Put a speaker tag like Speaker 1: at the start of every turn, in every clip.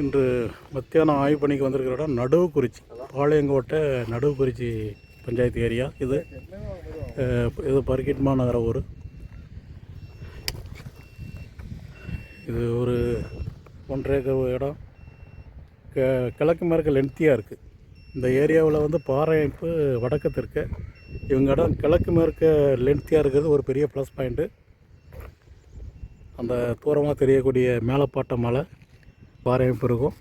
Speaker 1: இன்று மத்தியானம் ஆய்வு பணிக்கு வந்திருக்கிற இடம் நடுவுக்குறிச்சி. பாளையங்கோட்டை நடுவுக்குறிச்சி பஞ்சாயத்து ஏரியா இது. இது பர்கிட்மா நகர ஊர். இது ஒரு ஒன்றரை ஏக்கர் இடம். க கிழக்கு மேற்கு லென்த்தியாக இருக்குது இந்த ஏரியாவில் வந்து பாறை அமைப்பு வடக்கு தெற்கு இவங்க இடம் கிழக்கு மேற்க லென்த்தியாக இருக்கிறது. ஒரு பெரிய ப்ளஸ் பாயிண்ட்டு அந்த தூரமாக தெரியக்கூடிய மேலப்பாட்ட மலை. பாறை அமைப்பு இருக்கும்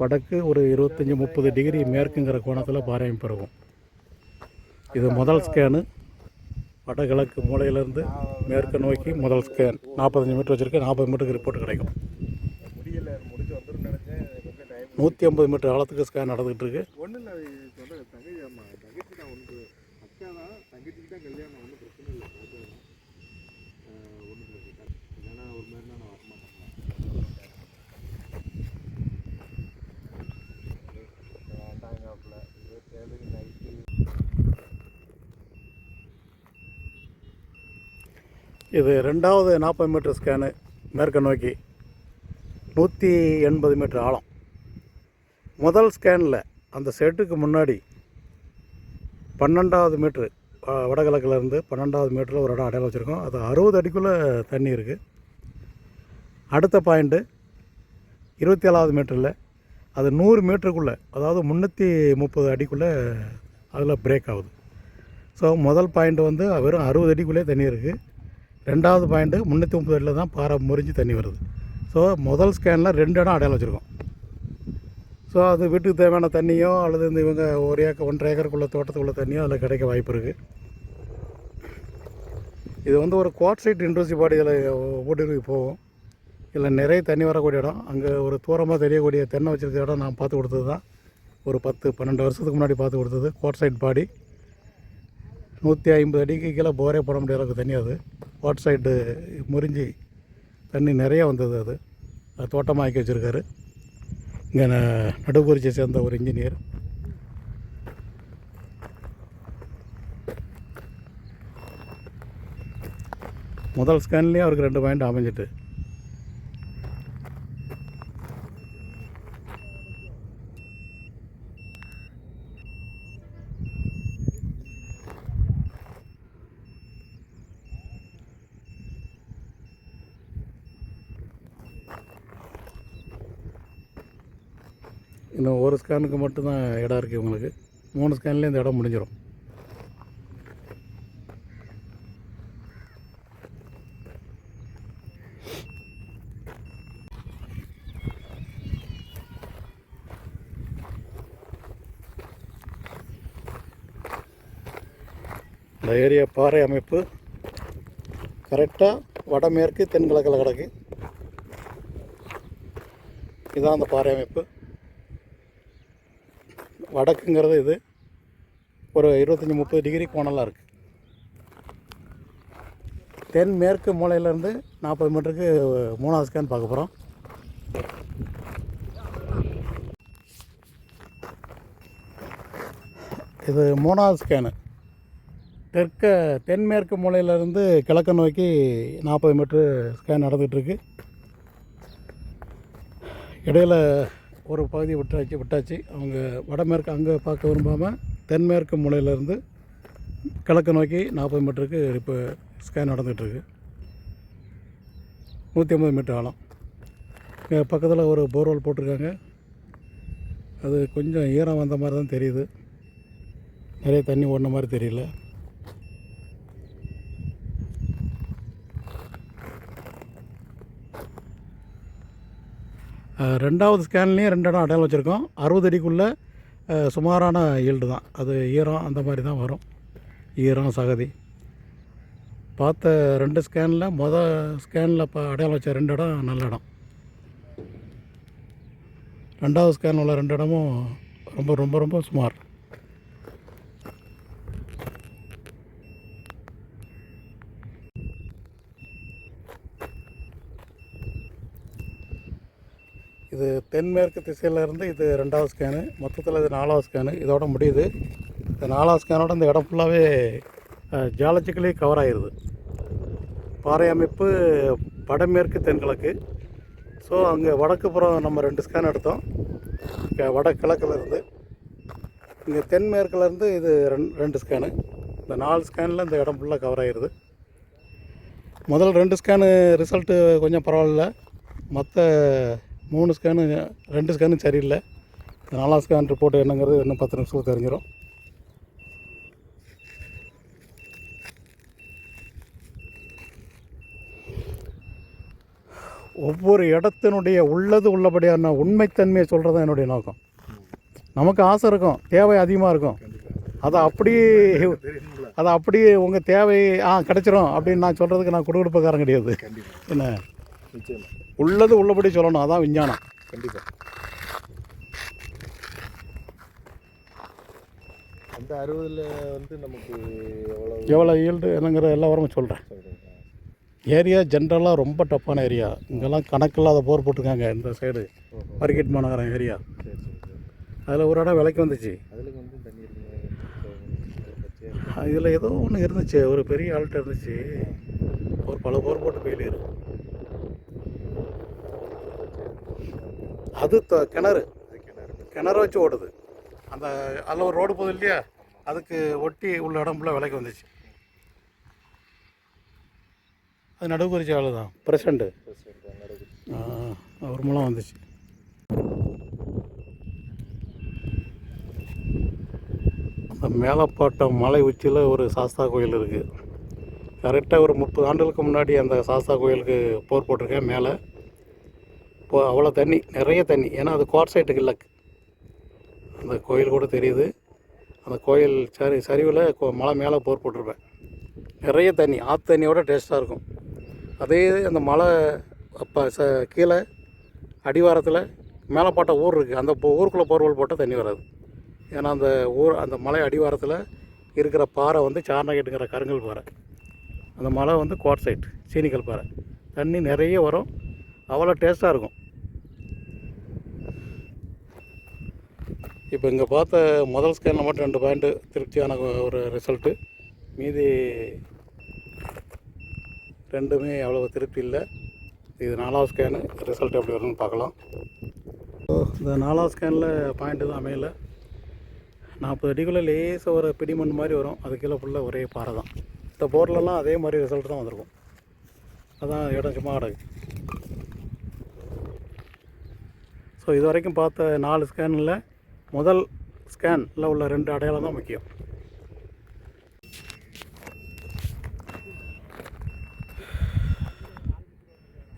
Speaker 1: வடக்கு ஒரு இருபத்தஞ்சி முப்பது டிகிரி மேற்குங்கிற கோணத்தில் பாறை அமைப்பு இருக்கும் இது முதல் ஸ்கேனு வடகிழக்கு மூலையிலேருந்து மேற்கு நோக்கி முதல் ஸ்கேன் நாற்பத்தஞ்சு மீட்டர் வச்சுருக்கேன் நாற்பது மீட்டருக்கு ரிப்போர்ட் கிடைக்கும். நூற்றி ஐம்பது மீட்டர் ஆழத்துக்கு ஸ்கேன் நடந்துகிட்டு இருக்கு
Speaker 2: ஒன்றும் இல்லை சொல்ல தங்கச்சி ஆமாம் தங்கச்சி தான் ஒன்று அக்கா தான் தங்கச்சிக்கு தான் கல்யாணம் ஒன்றும் பிரச்சனை இல்லை பார்த்துக்கலாம் ஒன்றும் பிரச்சனை இல்லைன்னா ஒரு மாதிரி நான் வரமாட்டேன் வேண்டாங்கப்பில் இருபத்தேழு நைட்டு
Speaker 1: இது ரெண்டாவது நாற்பது மீட்டர் ஸ்கேனு மேற்க நோக்கி. நூற்றி எண்பது மீட்டர் ஆழம். முதல் ஸ்கேனில் அந்த செட்டுக்கு முன்னாடி பன்னெண்டாவது மீட்ரு வடகிழக்கிலேருந்து பன்னெண்டாவது மீட்டரில் ஒரு இடம் அடையாளம் வச்சுருக்கோம். அது அறுபது அடிக்குள்ளே தண்ணி இருக்குது அடுத்த பாயிண்ட்டு இருபத்தி ஏழாவது மீட்டரில் அது நூறு மீட்டருக்குள்ளே அதாவது முந்நூற்றி முப்பது அடிக்குள்ளே அதில் பிரேக் ஆகுது. ஸோ முதல் பாயிண்ட் வந்து வெறும் அறுபது அடிக்குள்ளே தண்ணி இருக்குது ரெண்டாவது பாயிண்ட்டு முந்நூற்றி முப்பது அடியில் தான் பாறை முறிஞ்சு தண்ணி வருது. ஸோ முதல் ஸ்கேனில் ரெண்டு இடம் அடையாளம் வச்சுருக்கோம். ஸோ அது வீட்டுக்கு தேவையான தண்ணியோ அல்லது இந்த இவங்க ஒரு ஏக்கர் ஒன்றரை ஏக்கருக்குள்ள தோட்டத்துக்குள்ள தண்ணியோ அதில் கிடைக்க வாய்ப்பு இருக்குது இது வந்து ஒரு குவாட்சைட் இண்டஸ்ட்ரி பாடி இதில் ஊடுருவி போகும் இதில் நிறைய தண்ணி வரக்கூடிய இடம். அங்கே ஒரு தூரமாக தெரியக்கூடிய தென்னை வச்சிருக்க இடம் நான் பார்த்து கொடுத்தது தான் ஒரு பத்து பன்னெண்டு வருஷத்துக்கு முன்னாடி பார்த்து கொடுத்தது குவாட்சைட் பாடி நூற்றி ஐம்பது அடிக்கு கீழே போரே போட முடியாத அளவுக்கு தண்ணி அது. வாட் சைடு முறிஞ்சி தண்ணி நிறைய வந்தது அது. அது தோட்டமாக்கி வச்சுருக்காரு. இங்கே நடுக்குறிச்சியை சேர்ந்த ஒரு இன்ஜினியர் முதல் ஸ்கேன்லேயே அவருக்கு ரெண்டு பாயிண்ட் அமைஞ்சிட்டு. இன்னும் ஒரு ஸ்கேனுக்கு மட்டும்தான் இடம் இருக்குது இவங்களுக்கு. மூணு ஸ்கேன்லேயே இந்த இடம் முடிஞ்சிடும் இந்த ஏரியா பாறை அமைப்பு கரெக்டாக வடமேற்கு தென்கிழக்கில் கிடக்கு. இதுதான் அந்த பாறை அமைப்பு. வடக்குங்கிறது இது. ஒரு இருபத்தஞ்சி முப்பது டிகிரி கோணலாக இருக்குது தென் மேற்கு மூலையிலேருந்து நாற்பது மீட்டருக்கு மூணாவது ஸ்கேன் பார்க்க போகிறோம் இது மூணாவது ஸ்கேனு தெற்க தென்மேற்கு மூலையிலேருந்து கிழக்க நோக்கி நாற்பது மீட்ரு ஸ்கேன் நடந்துகிட்ருக்கு இடையில் ஒரு பகுதி விட்டாச்சு விட்டாச்சு. அவங்க வடமேற்கு அங்கே பார்க்க விரும்பாமல் தென்மேற்கு மூலையிலேருந்து கிழக்கு நோக்கி நாற்பது மீட்டருக்கு இப்போ ஸ்கேன் நடந்துகிட்ருக்கு. நூற்றி ஐம்பது மீட்டர் ஆழம். இங்கே பக்கத்தில் ஒரு போர்வெல் போட்டிருக்காங்க. அது கொஞ்சம் ஈரம் வந்த மாதிரி தான் தெரியுது. நிறைய தண்ணி ஓடின மாதிரி தெரியல. ரெண்டாவது ஸ்கேன்லேயும் ரெண்டு இடம் அடையாளம் வச்சுருக்கோம். அறுபது அடிக்குள்ளே சுமாரான ஈல்டு தான். அது ஈரம் அந்த மாதிரி தான் வரும். ஈரம் சகதி. பார்த்த ரெண்டு ஸ்கேனில் மொதல் ஸ்கேனில் இப்போ அடையாளம் வச்ச ரெண்டு இடம் நல்ல இடம். ரெண்டாவது ஸ்கேன் உள்ள ரெண்டு இடமும் ரொம்ப ரொம்ப ரொம்ப சுமார். இது தென்மேற்கு திசையிலேருந்து இது ரெண்டாவது ஸ்கேனு மொத்தத்தில் இது நாலாவது ஸ்கேனு இதோட முடியுது. இந்த நாலாவது ஸ்கேனோட இந்த இடம் ஃபுல்லாகவே ஜாலஜிக்கலி கவர் ஆகிருது பாறை அமைப்பு வடமேற்கு தென்கிழக்கு. ஸோ அங்கே வடக்கு புறம் நம்ம ரெண்டு ஸ்கேன் எடுத்தோம். இங்கே இங்கே தென்மேற்குலேருந்து இது ரெண்டு ரெண்டு ஸ்கேனு இந்த நாலு ஸ்கேனில் இந்த இடம் ஃபுல்லாக கவர் ஆகிருது முதல் ரெண்டு ஸ்கேனு ரிசல்ட்டு கொஞ்சம் பரவாயில்ல. மற்ற மூணு ஸ்கேனு ரெண்டு ஸ்கேனும் சரியில்லை. இந்த நாலாம் ஸ்கேன் ரிப்போர்ட் என்னங்கிறது இன்னும் பத்து நிமிஷத்தில் தெரிஞ்சிடும் ஒவ்வொரு இடத்தினுடைய உள்ளது உள்ளபடியான உண்மைத்தன்மையை சொல்கிறது தான் என்னுடைய நோக்கம். நமக்கு ஆசை இருக்கும் தேவை அதிகமாக இருக்கும். அதை அப்படியே அதை அப்படியே உங்கள் தேவை ஆ கிடச்சிரும் அப்படின்னு நான் சொல்கிறதுக்கு நான் குடுகுடுப்புக்காரன் கிடையாது. என்ன?
Speaker 2: நிச்சயமா.
Speaker 1: உள்ளது உள்ளபடி சொல்லணும். அதான் விஞ்ஞானம்.
Speaker 2: கண்டிப்பாக அந்த அறுபதுல வந்து நமக்கு எவ்வளோ
Speaker 1: எவ்வளோ ஈல்டு என்னங்கிற எல்லா வரமும் சொல்கிறேன் ஏரியா ஜென்ரலாக ரொம்ப டஃப்பான ஏரியா இங்கெல்லாம் கணக்கில்லாத போர் போட்டிருக்காங்க இந்த சைடு மார்க்கெட் மாநகரம் ஏரியா அதில் ஒரு இடம் விலைக்கு வந்துச்சு.
Speaker 2: அதில்
Speaker 1: ஏதோ ஒன்று இருந்துச்சு. ஒரு பெரிய ஆள்கிட்ட இருந்துச்சு. ஒரு பல போர் போட்டு போயிலேரு அது த- கிணறு. கிணறு வச்சு ஓடுது. அந்த அதில் ஒரு ரோடு போகுது இல்லையா? அதுக்கு ஒட்டி உள்ள இடம் ஃபுல்லாக விலைக்கு வந்துச்சு. அது நடுவுக்குறிச்சி ஆளு தான் பிரசண்ட்டு அவர் மூலம் வந்துச்சு. அந்த மேலப்பாட்டம் மலை உச்சியில் ஒரு சாஸ்தா கோயில் இருக்குது கரெக்டாக ஒரு முப்பது ஆண்டுகளுக்கு முன்னாடி அந்த சாஸ்தா கோயிலுக்கு போர் போட்டிருக்கேன் மேலே. இப்போ அவ்வளோ தண்ணி நிறைய தண்ணி. ஏன்னா அது குவார்சைட்டுக்கு இல்லை. அந்த கோயில் கூட தெரியுது. அந்த கோயில் சரி சரிவில் மலை மேலே போர் போட்டிருப்பேன். நிறைய தண்ணி ஆற்று தண்ணியோட டேஸ்ட்டாக இருக்கும். அதே அந்த மலை அப்போ ச கீழே அடிவாரத்தில் மேலே போட்ட ஊர் இருக்குது அந்த ஊருக்குள்ளே போர்வல் போட்டால் தண்ணி வராது. ஏன்னா அந்த ஊர் அந்த மலை அடிவாரத்தில் இருக்கிற பாறை வந்து சார்னகேட்டுங்கிற கருங்கல் பாறை. அந்த மலை வந்து குவார்சைட் சீனிக்கல் பாறை. தண்ணி நிறைய வரும். அவ்வளோ டேஸ்ட்டாக இருக்கும். இப்போ இங்கே பார்த்த முதல் ஸ்கேனில் மட்டும் ரெண்டு பாயிண்ட்டு திருப்தியான ஒரு ரிசல்ட்டு மீதி ரெண்டுமே அவ்வளோ திருப்தி இல்லை. இது நாலாவது ஸ்கேனு ரிசல்ட் எப்படி வரும்னு பார்க்கலாம். இந்த நாலாவது ஸ்கேனில் பாயிண்ட்டு தான் அமையல. நாற்பது அடிக்குள்ளே லேசாக ஒரு பிடிமண் மாதிரி வரும். அது கீழே ஃபுல்லாக ஒரே பாறை தான். இந்த போர்லலாம் அதே மாதிரி ரிசல்ட் தான் வந்திருக்கும். அதான் இடம் சும்மா கிடக்கு. ஸோ இது வரைக்கும் பார்த்த நாலு ஸ்கேனில் முதல் ஸ்கேனில் உள்ள ரெண்டு அடையாளம் தான் முக்கியம்.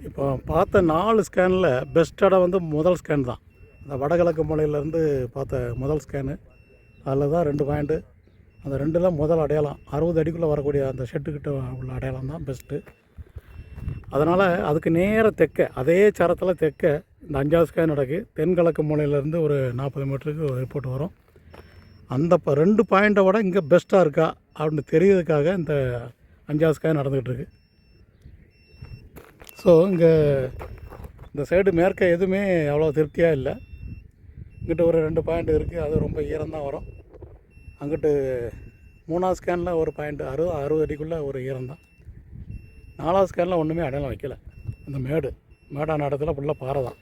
Speaker 1: இப்போ பார்த்த நாலு ஸ்கேனில் பெஸ்ட் இடம் வந்து முதல் ஸ்கேன் தான். அந்த வடகிழக்கு மூலையிலேருந்து பார்த்த முதல் ஸ்கேனு அதில் தான் ரெண்டு பாயிண்ட்டு அந்த ரெண்டில் முதல் அடையாளம் அறுபது அடிக்குள்ளே வரக்கூடிய அந்த ஷெட்டுக்கிட்ட உள்ள அடையாளம் தான் பெஸ்ட்டு அதனால் அதுக்கு நேர தெக்க அதே சரத்தில் தெக்க இந்த அஞ்சாவது ஸ்கேன் நடக்கு. தென்கிழக்கு மூலையிலேருந்து ஒரு நாற்பது மீட்டருக்கு ரிப்போர்ட் வரும். அந்த ப ரெண்டு பாயிண்ட்டை விட இங்கே பெஸ்ட்டாக இருக்கா? அப்படின்னு தெரியறதுக்காக இந்த அஞ்சாவது ஸ்கேன் நடந்துக்கிட்டு ஸோ இங்கே இந்த சைடு மேற்க எதுவுமே அவ்வளோ திருப்தியாக இல்லை. இங்கிட்ட ஒரு ரெண்டு பாயிண்ட் இருக்குது அது ரொம்ப ஈரம்தான் வரும். அங்கிட்டு மூணாவது ஸ்கேனில் ஒரு பாயிண்ட் அறுபது அறுபது அடிக்குள்ளே ஒரு ஈரம்தான் நாலாவது ஸ்கேனில் ஒன்றுமே அடையாளம் வைக்கல. இந்த மேடு. மேடான இடத்துல ஃபுல்லாக பாறை தான்.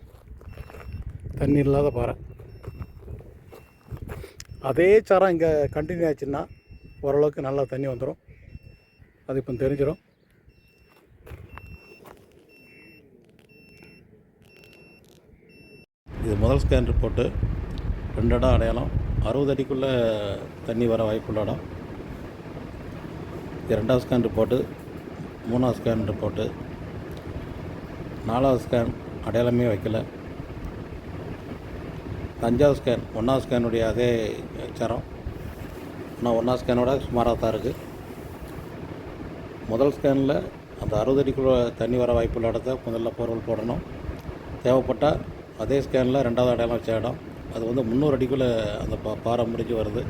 Speaker 1: தண்ணி இல்லாத பாறை. அதே சாரம் இங்கே கண்டினியூ ஆச்சுன்னா ஓரளவுக்கு நல்லா தண்ணி வந்துடும் அது இப்போ தெரிஞ்சிடும் இது முதல் ஸ்கேன் ரிப்போர்ட்டு ரெண்டு இடம் அடையாளம். அறுபது அடிக்குள்ளே தண்ணி வர வாய்ப்புள்ள இடம். இது ரெண்டாவது ஸ்கேன் ரிப்போர்ட்டு மூணாவது ஸ்கேன் ரிப்போர்ட்டு நாலாவது ஸ்கேன் அடையாளமே வைக்கலை. அஞ்சாவது ஸ்கேன் ஒன்றாவது ஸ்கேனுடைய அதே சரம் ஆனால் ஒன்றாவது ஸ்கேனோட சுமாராக தான் இருக்குது முதல் ஸ்கேனில் அந்த அறுபது அடிக்குள்ளே தண்ணி வர வாய்ப்புள்ள இடத்த முதல்ல போர்வல் போடணும். தேவைப்பட்டால் அதே ஸ்கேனில் ரெண்டாவது அடையாளம் வச்ச இடம். அது வந்து முந்நூறு அடிக்குள்ளே அந்த பா பாறை முடிஞ்சு வருது.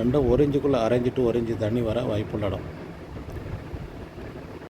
Speaker 1: ரெண்டும் ஒரு இன்ச்சுக்குள்ளே அரைஞ்சிட்டு ஒரு இன்ச்சு தண்ணி வர வாய்ப்புள்ள இடம்.